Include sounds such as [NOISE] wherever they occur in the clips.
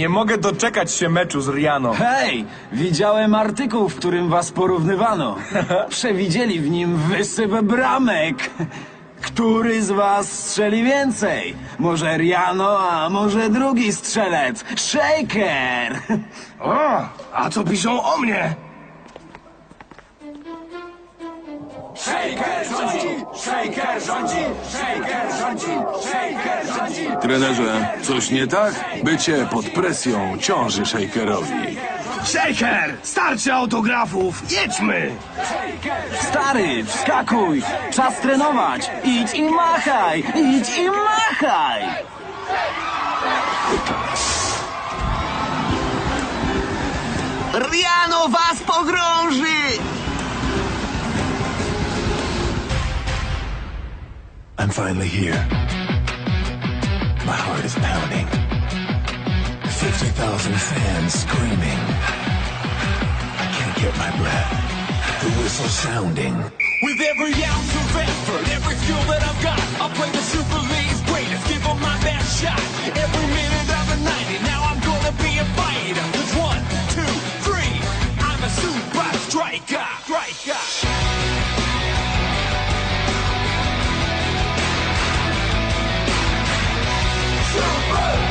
Nie mogę doczekać się meczu z Riano. Hej, widziałem artykuł, w którym was porównywano. [LAUGHS] Przewidzieli w nim wysyp bramek. Który z was strzeli więcej? Może Riano, a może drugi strzelec? Shaker! O, a co piszą o mnie? Shaker rządzi! Shaker rządzi! Shaker rządzi! Shaker rządzi! Trenerze, coś nie tak? Bycie pod presją ciąży Shakerowi. Shaker! Starczy autografów! Jedźmy! Stary, wskakuj! Czas trenować! Idź i machaj! Idź i machaj! Riano was pogrąży! I'm finally here. My heart is pounding. 50,000 fans screaming. I can't get my breath. The whistle sounding. With every ounce of effort, every skill that I've got, I'll play the Super League's greatest, give 'em my best shot. Every minute of the night, and now I'm gonna be a fighter. Cause one, two, three, I'm a super striker. Striker. to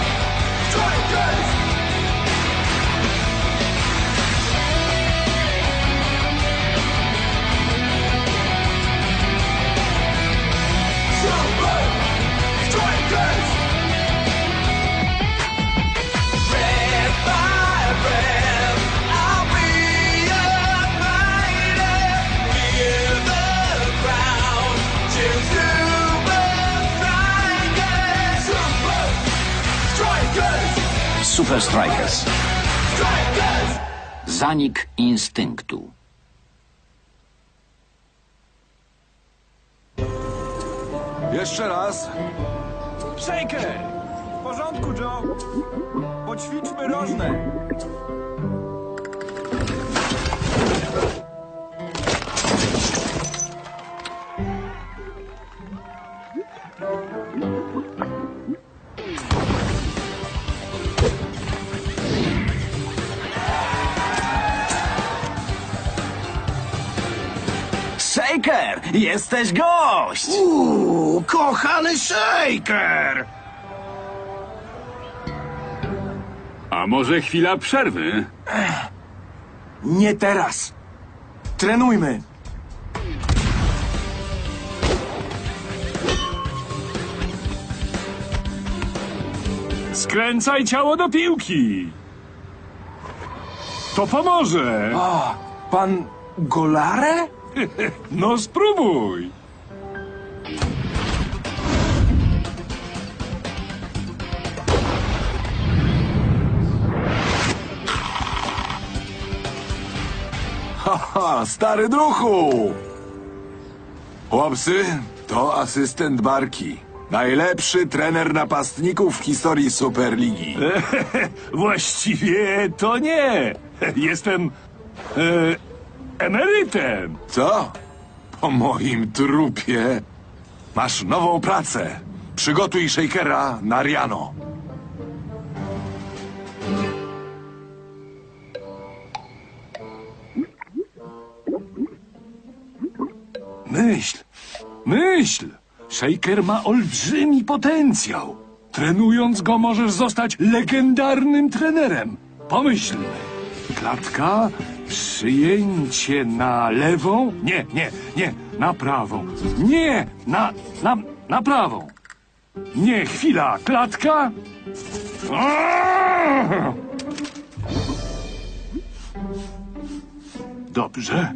Zanik instynktu. Jeszcze raz. Shaker! W porządku, Joe. Poćwiczmy rożne. Jesteś gość! Uuu, kochany Shaker! A może chwila przerwy? Nie teraz. Trenujmy. Skręcaj ciało do piłki. To pomoże. A, pan Golare? No spróbuj. Haha, stary druchu! Chłopcy, to asystent Barki. Najlepszy trener napastników w historii Superligi. [LAUGHS] Właściwie to nie. Jestem e, emerytem. Co? Po moim trupie. Masz nową pracę. Przygotuj Shakera na Riano. Myśl, myśl. Shaker ma olbrzymi potencjał. Trenując go możesz zostać legendarnym trenerem. Pomyśl. Klatka, przyjęcie na lewą. Nie, nie, nie, na prawą. Nie, na, na, na prawą. Nie, chwila, klatka. Dobrze.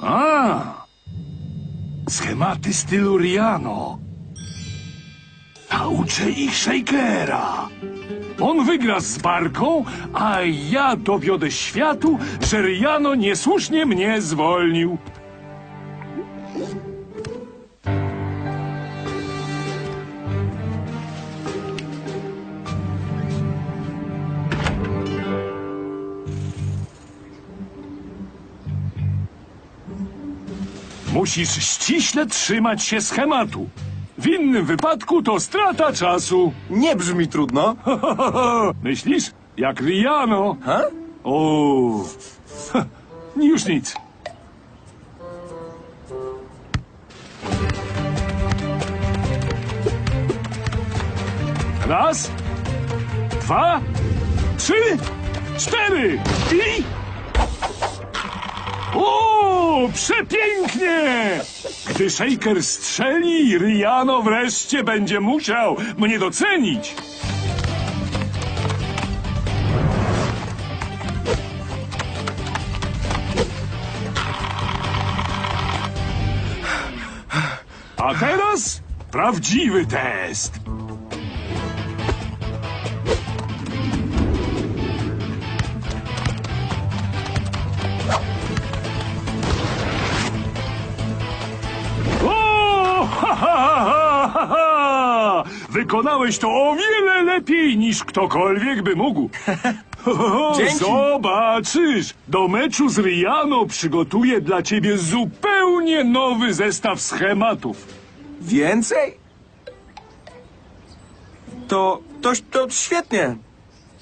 A, schematy stylu Riano. Nauczę ich Shakera. On wygra z Barką, a ja dowiodę światu, że Riano niesłusznie mnie zwolnił. Musisz ściśle trzymać się schematu. W innym wypadku to strata czasu. Nie brzmi trudno. [LAUGHS] Myślisz? Jak Riano. Ha? O, [LAUGHS] już nic. Raz, dwa, trzy, cztery i... O, przepięknie! Gdy Shaker strzeli, Riano wreszcie będzie musiał mnie docenić. A teraz prawdziwy test. Wykonałeś to o wiele lepiej niż ktokolwiek by mógł. [LAUGHS] O, Dzięki. Zobaczysz! Do meczu z Riano przygotuję dla ciebie zupełnie nowy zestaw schematów. Więcej? To, to, to świetnie.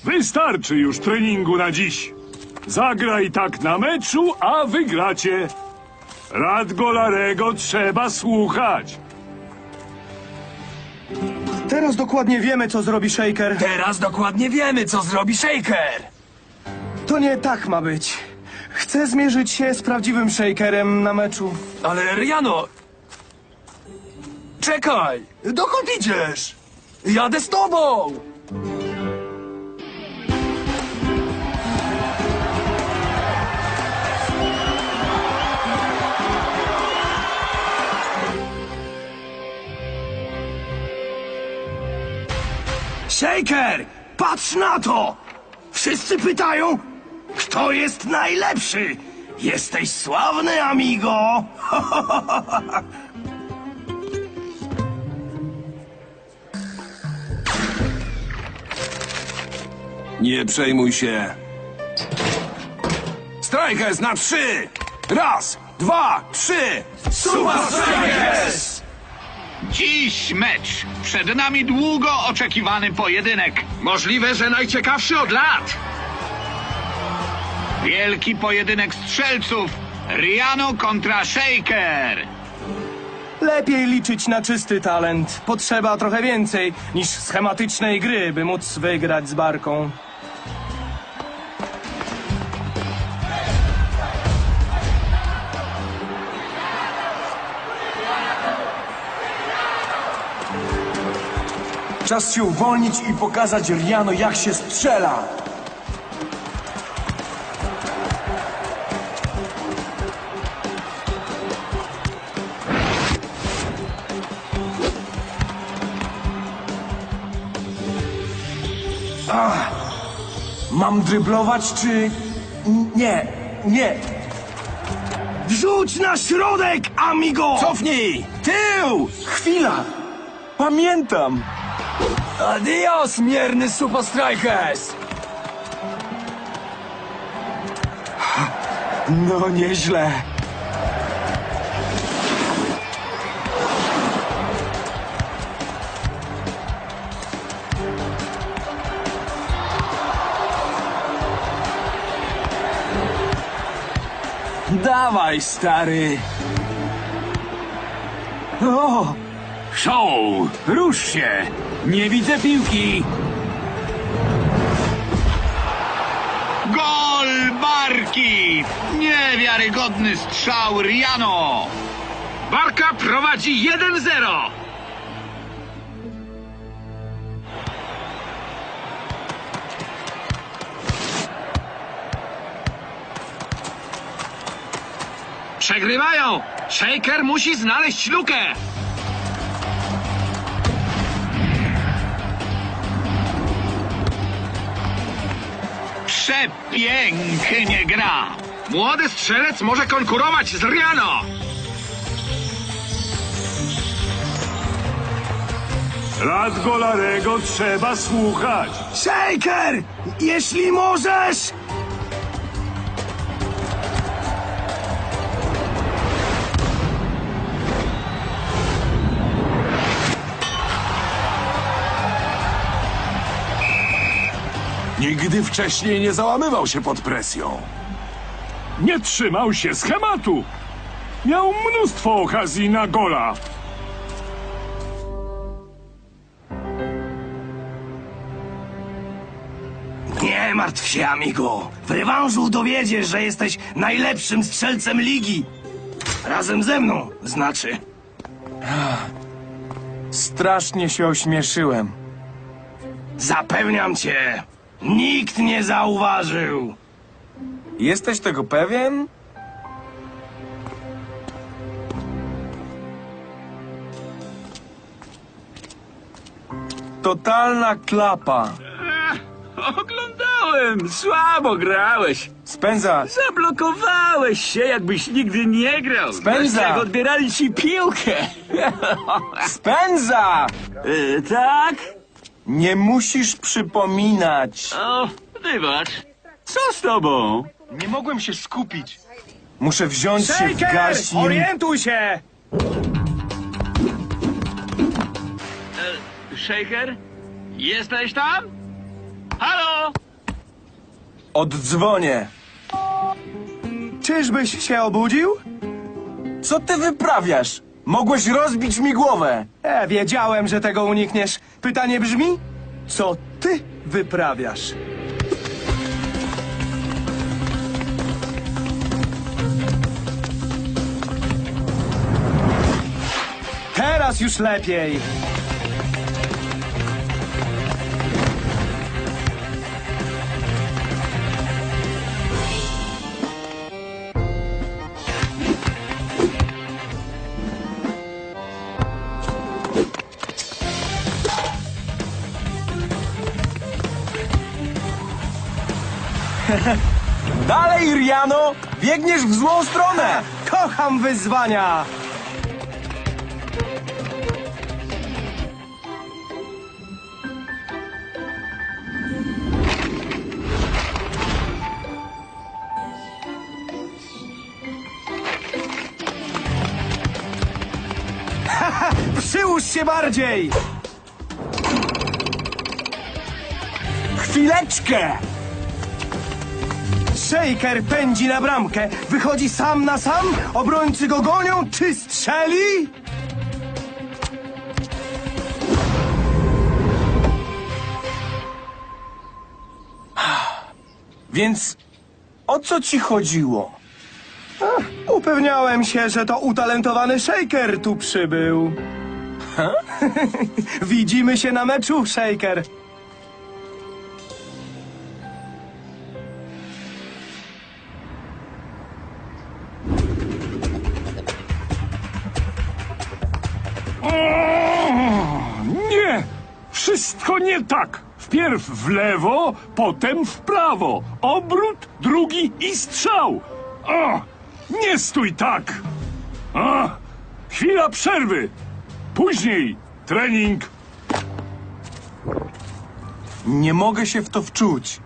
Wystarczy już treningu na dziś. Zagraj tak na meczu, a wygracie. Radgolarego trzeba słuchać. Teraz dokładnie wiemy, co zrobi Shaker. Teraz dokładnie wiemy, co zrobi Shaker. To nie tak ma być. Chcę zmierzyć się z prawdziwym Shakerem na meczu. Ale Riano... Czekaj! Dokąd idziesz? Jadę z tobą! Shaker! Patrz na to! Wszyscy pytają, kto jest najlepszy? Jesteś sławny, amigo! [LAUGHS] Nie przejmuj się. Strikers na trzy! Raz, dwa, trzy! Super Strikers! Dziś mecz. Przed nami długo oczekiwany pojedynek. Możliwe, że najciekawszy od lat! Wielki pojedynek strzelców. Riano kontra Shaker. Lepiej liczyć na czysty talent. Potrzeba trochę więcej niż schematycznej gry, by móc wygrać z barką. Czas się uwolnić i pokazać Riano, jak się strzela. Ach, mam dryblować czy... Nie, nie. Wrzuć na środek, amigo! Cofnij! Tył! Chwila! Pamiętam! Adios, mierny Super Strikers! No nieźle. Dawaj, stary. O! Show! Rusz się! Nie widzę piłki! Gol Barki! Niewiarygodny strzał Riano. Barka prowadzi 1-0! Przegrywają! Shaker musi znaleźć lukę! Przepięknie gra. Młody strzelec może konkurować z Riano! Radgolarego trzeba słuchać. Shaker! Jeśli możesz! Nigdy wcześniej nie załamywał się pod presją. Nie trzymał się schematu. Miał mnóstwo okazji na gola. Nie martw się, amigo. W rewanżu dowiedziesz, że jesteś najlepszym strzelcem ligi. Razem ze mną, znaczy. Strasznie się ośmieszyłem. Zapewniam cię, nikt nie zauważył. Jesteś tego pewien? Totalna klapa. Oglądałem, słabo grałeś. Spędza, Zablokowałeś się, jakbyś nigdy nie grał. Spędza. Jak odbierali ci piłkę. spędza! [LAUGHS] E, tak? Nie musisz przypominać. O, wybacz. Co z tobą? Nie mogłem się skupić. Muszę wziąć się w Shaker, garść i... orientuj się! Shaker? Jesteś tam? Halo? Oddzwonię. Czyżbyś się obudził? Co ty wyprawiasz? Mogłeś rozbić mi głowę. E, wiedziałem, że tego unikniesz. Pytanie brzmi, co ty wyprawiasz? Teraz już lepiej. [LAUGHS] Dalej, Riano! Biegniesz w złą stronę! [LAUGHS] Kocham wyzwania! [LAUGHS] Przyłóż się bardziej! Chwileczkę! Shaker pędzi na bramkę. Wychodzi sam na sam? Obrońcy go gonią? Czy strzeli? [SIGHS] Więc o co ci chodziło? Upewniałem się, że to utalentowany Shaker tu przybył. [LAUGHS] Widzimy się na meczu, Shaker. Tak! Wpierw w lewo, potem w prawo. Obrót, drugi i strzał. O! Nie stój tak! O! Chwila przerwy. Później trening. Nie mogę się w to wczuć.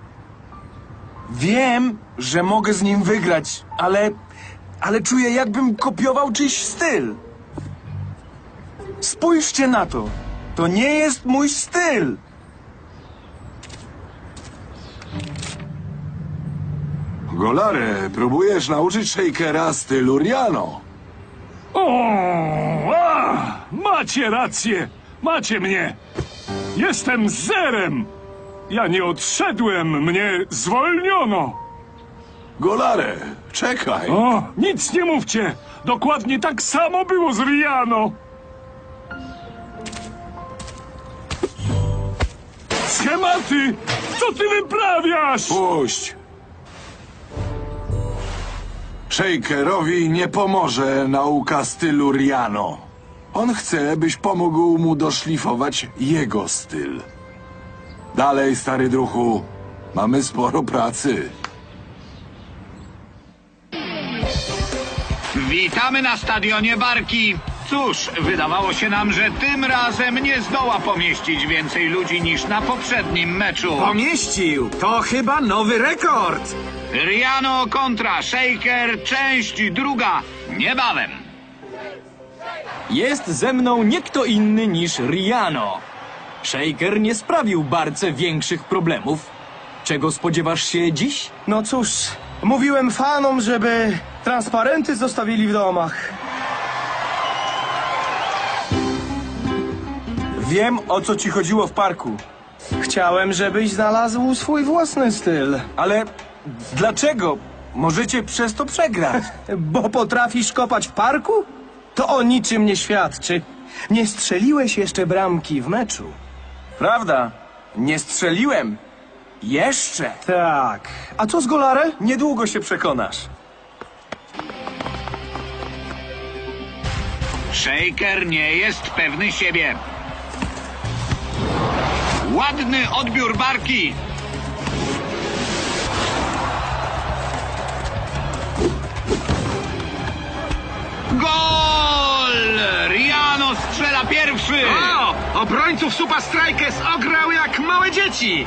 Wiem, że mogę z nim wygrać, ale. ale czuję, jakbym kopiował czyjś styl. Spójrzcie na to. To nie jest mój styl. Golare, próbujesz nauczyć Shakera stylu Riano. O! A! Macie rację! Macie mnie! Jestem zerem! Ja nie odszedłem, mnie zwolniono! Golare, czekaj. O, nic nie mówcie! Dokładnie tak samo było z Riano! Schematy! Co ty wyprawiasz? Puść. Shakerowi nie pomoże nauka stylu Riano. On chce, byś pomógł mu doszlifować jego styl. Dalej, stary druchu, mamy sporo pracy. Witamy na stadionie Barki. Cóż, wydawało się nam, że tym razem nie zdoła pomieścić więcej ludzi niż na poprzednim meczu. Pomieścił! To chyba nowy rekord! Riano kontra Shaker, część druga, niebawem. Jest ze mną nie kto inny niż Riano. Shaker nie sprawił Barce większych problemów. Czego spodziewasz się dziś? No cóż, mówiłem fanom, żeby transparenty zostawili w domach. Wiem, o co ci chodziło w parku. Chciałem, żebyś znalazł swój własny styl. Ale dlaczego? Możecie przez to przegrać. [LAUGHS] Bo potrafisz kopać w parku? To o niczym nie świadczy. Nie strzeliłeś jeszcze bramki w meczu. Prawda? Nie strzeliłem. Jeszcze. Tak. A co z Golarę? Niedługo się przekonasz. Shaker nie jest pewny siebie. Ładny odbiór barki. Gol! Riano strzela pierwszy! O! Obrońców Super Strikers ograł jak małe dzieci!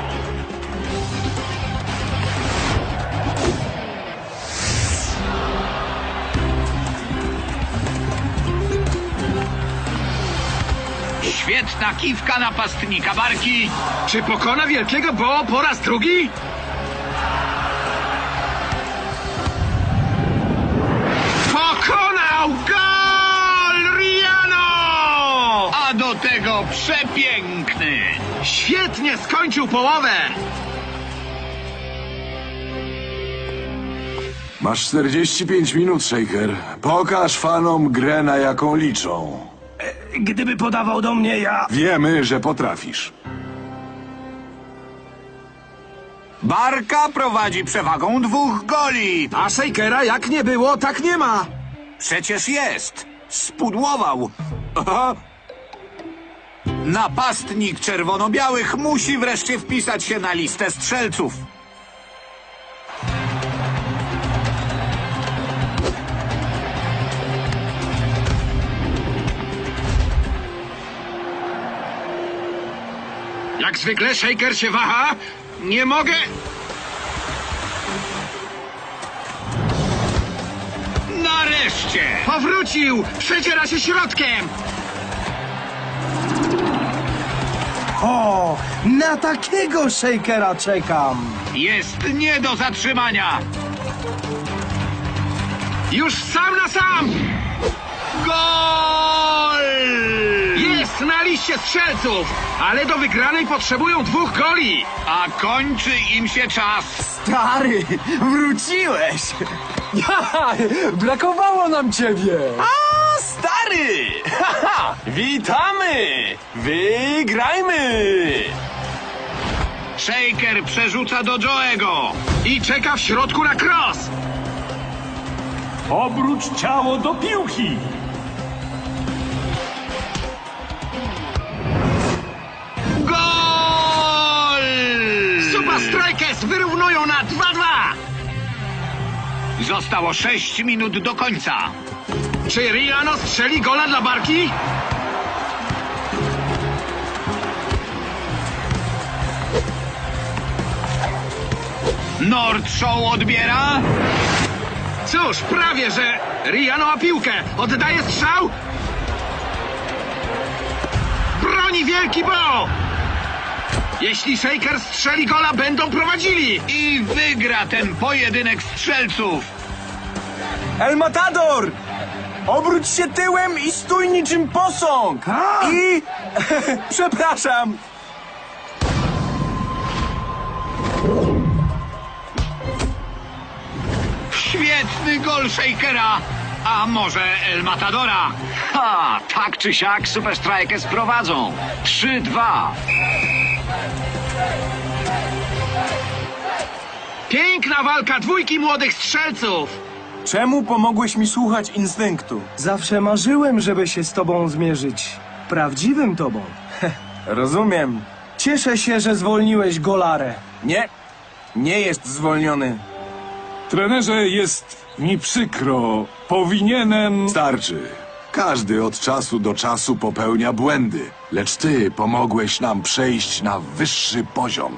Świetna kiwka napastnika barki. Czy pokona wielkiego Bo po raz drugi? Pokonał gol Riano! A do tego przepiękny. Świetnie skończył połowę! Masz 45 minut, Shaker. Pokaż fanom grę, na jaką liczą. Gdyby podawał do mnie, ja... Wiemy, że potrafisz. Barka prowadzi przewagą dwóch goli. A Shakera jak nie było, tak nie ma. Przecież jest. Spudłował. Aha. Napastnik czerwono-białych musi wreszcie wpisać się na listę strzelców. Jak zwykle Shaker się waha. Nie mogę... Nareszcie! Powrócił! Przedziera się środkiem! O, na takiego shakera czekam. Jest nie do zatrzymania. Już sam na sam! Gol! Liście strzelców, ale do wygranej potrzebują dwóch goli. A kończy im się czas. Stary, wróciłeś! [LAUGHS] Brakowało nam ciebie! A, stary! Haha, [LAUGHS] witamy! Wygrajmy! Shaker przerzuca do Joego. I czeka w środku na cross. Obróć ciało do piłki. Wyrównują na 2-2. Zostało 6 minut do końca. Czy Riano strzeli gola dla Barki? Nord Show odbiera. Cóż, prawie że Riano ma piłkę. Oddaje strzał. Broni wielki Bo. Jeśli Shaker strzeli gola, będą prowadzili. I wygra ten pojedynek strzelców. El Matador! Obróć się tyłem i stój niczym posąg! I... [LAUGHS] Przepraszam! Świetny gol Shakera. A może El Matadora? Ha, tak czy siak Super Strikers prowadzą. 3-2. Piękna walka dwójki młodych strzelców. Czemu pomogłeś mi słuchać instynktu? Zawsze marzyłem, żeby się z tobą zmierzyć. Prawdziwym tobą. Rozumiem. Cieszę się, że zwolniłeś Golarę. Nie, nie jest zwolniony. Trenerze, jest mi przykro. Powinienem... Starczy. Każdy od czasu do czasu popełnia błędy, lecz ty pomogłeś nam przejść na wyższy poziom.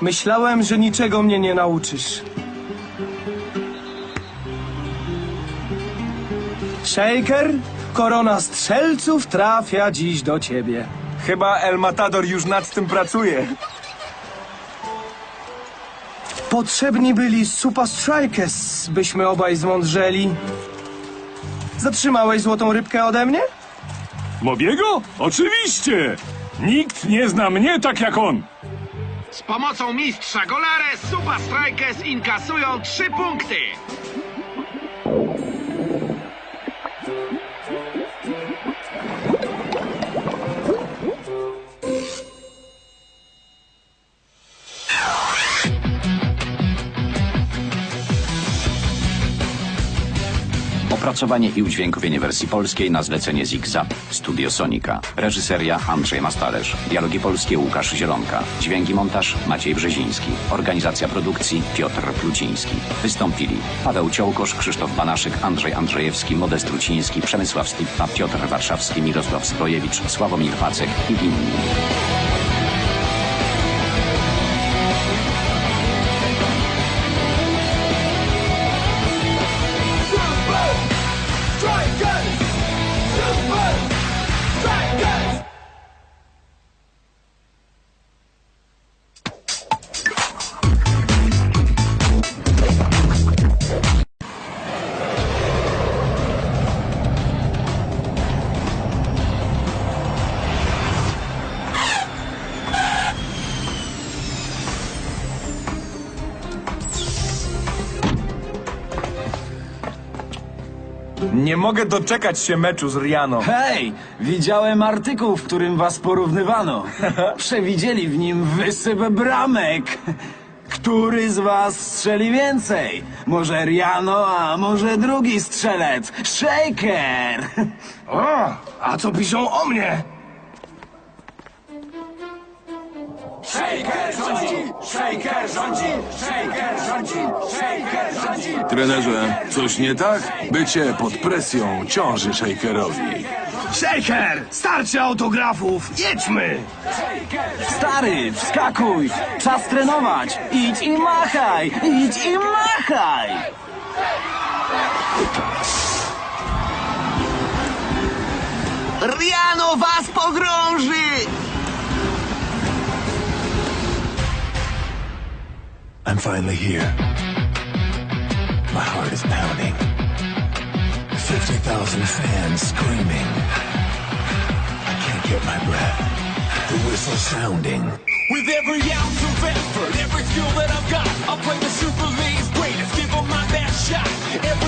Myślałem, że niczego mnie nie nauczysz. Shaker, korona strzelców trafia dziś do ciebie. Chyba El Matador już nad tym pracuje. Potrzebni byli Supa Strikers, byśmy obaj zmądrzeli. Zatrzymałeś złotą rybkę ode mnie? Mobiego? Oczywiście! Nikt nie zna mnie tak jak on. Z pomocą mistrza Golare Super Strikers inkasują trzy punkty. Opracowanie i udźwiękowienie wersji polskiej na zlecenie Zigza. Studio Sonika. Reżyseria Andrzej Mastalerz. Dialogi polskie Łukasz Zielonka. Dźwięki montaż Maciej Brzeziński. Organizacja produkcji Piotr Pluciński. Wystąpili Paweł Ciołkosz, Krzysztof Banaszyk, Andrzej Andrzejewski, Modest Truciński, Przemysław Stippa, Piotr Warszawski, Mirosław Zbrojewicz, Sławomir Pacek i inni. Mogę doczekać się meczu z Riano. Hej, widziałem artykuł, w którym was porównywano. [LAUGHS] Przewidzieli w nim wysyp bramek. Który z was strzeli więcej? Może Riano, a może drugi strzelec? Shaker! [LAUGHS] O, a co piszą o mnie? Shaker rządzi! Shaker rządzi! Shaker rządzi! Shaker rządzi! Trenerze, coś nie tak? Bycie pod presją ciąży Shakerowi. Shaker! Starczy autografów! Jedźmy! Stary, wskakuj! Czas trenować! Idź i machaj! Idź i machaj! Riano was pogrąży! I'm finally here. My heart is pounding. 50,000 fans screaming. I can't get my breath. The whistle sounding. With every ounce of effort, every skill that I've got, I'll play the Super League's greatest, give 'em my best shot.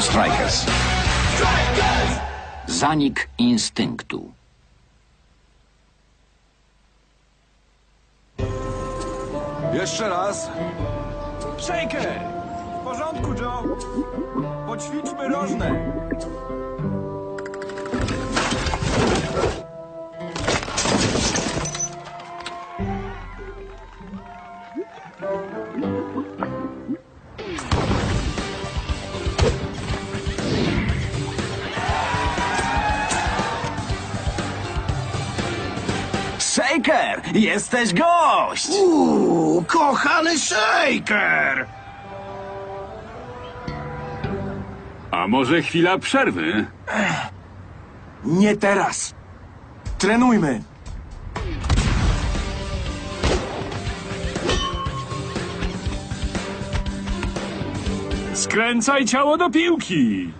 Strikers. Strikers. Zanik instynktu. Jeszcze raz. Shaker! W porządku, Joe. Poćwiczmy rożne. Shaker! Jesteś gość! Uuu, kochany Shaker! A może chwila przerwy? Nie teraz. Trenujmy. Skręcaj ciało do piłki.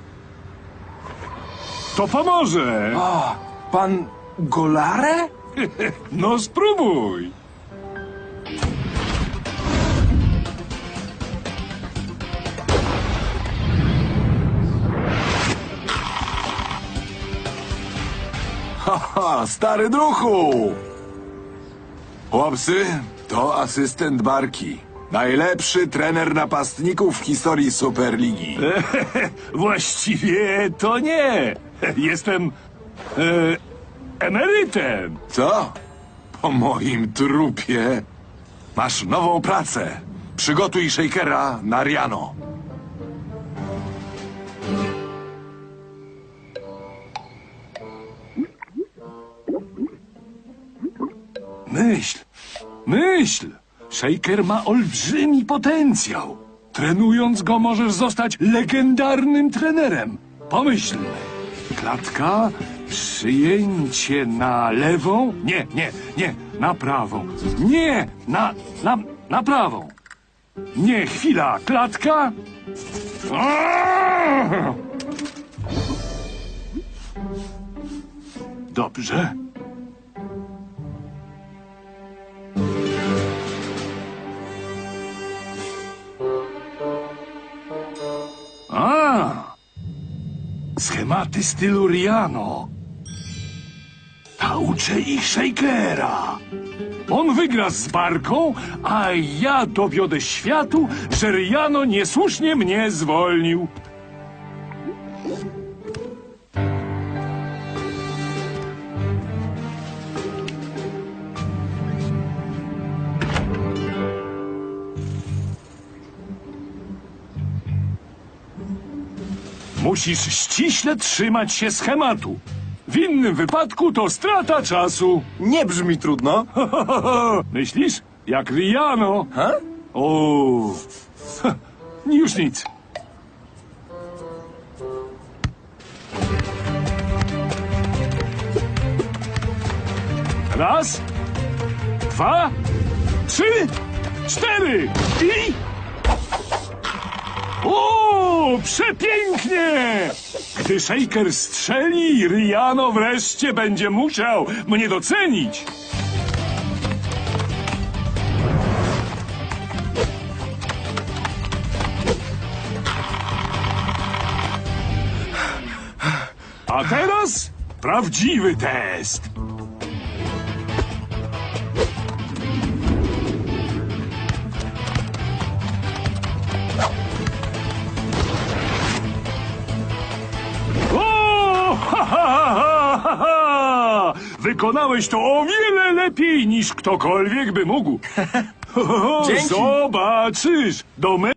To pomoże. O, pan Golare? [LAUGHS] No spróbuj. Haha, stary druchu! Chłopcy, To asystent Barki. Najlepszy trener napastników w historii Superligi. [LAUGHS] Właściwie to nie. Jestem e, emerytem. Co? Po moim trupie. Masz nową pracę. Przygotuj Shakera na Riano. Myśl, myśl. Shaker ma olbrzymi potencjał. Trenując go możesz zostać legendarnym trenerem. Pomyślmy. Klatka, przyjęcie na lewą. Nie, nie, nie, na prawą. Nie, na, na, na prawą. Nie, chwila, klatka. Aaaa! Dobrze. A! Schematy stylu Riano. Nauczę ich Shakera. On wygra z Barką, a ja dowiodę światu, że Riano niesłusznie mnie zwolnił. Musisz ściśle trzymać się schematu. W innym wypadku to strata czasu. Nie brzmi trudno. [LAUGHS] Myślisz? Jak Riano. Ha? O, [LAUGHS] już nic. Raz, dwa, trzy, cztery i... O, przepięknie! Gdy Shaker strzeli, Riano wreszcie będzie musiał mnie docenić. A teraz prawdziwy test. Wykonałeś to o wiele lepiej niż ktokolwiek by mógł. [LAUGHS] [LAUGHS] Dzięki. Zobaczysz, do me